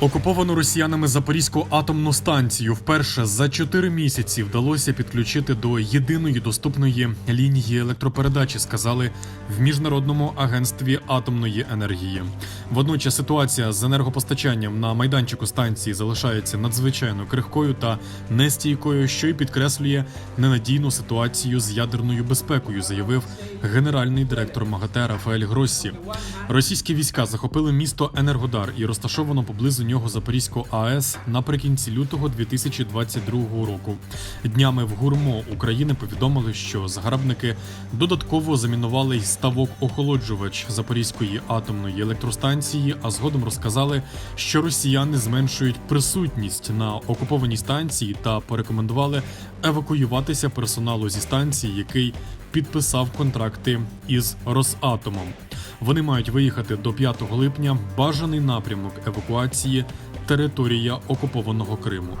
Окуповану росіянами Запорізьку атомну станцію вперше за чотири місяці вдалося підключити до єдиної доступної лінії електропередачі, сказали в міжнародному агентстві атомної енергії. Водночас ситуація з енергопостачанням на майданчику станції залишається надзвичайно крихкою та нестійкою, що й підкреслює ненадійну ситуацію з ядерною безпекою, заявив генеральний директор МАГАТЕ Рафаель Гроссі. Російські війська захопили місто Енергодар і розташовано поблизу нього Запорізьку АЕС наприкінці лютого 2022 року. Днями в гурмо України повідомили, що загарбники додатково замінували й ставок охолоджувач Запорізької атомної електростанції, а згодом розказали, що росіяни зменшують присутність на окупованій станції та порекомендували евакуюватися персоналу зі станції, який підписав контракти із Росатомом. Вони мають виїхати до 5 липня. Бажаний напрямок евакуації територія окупованого Криму.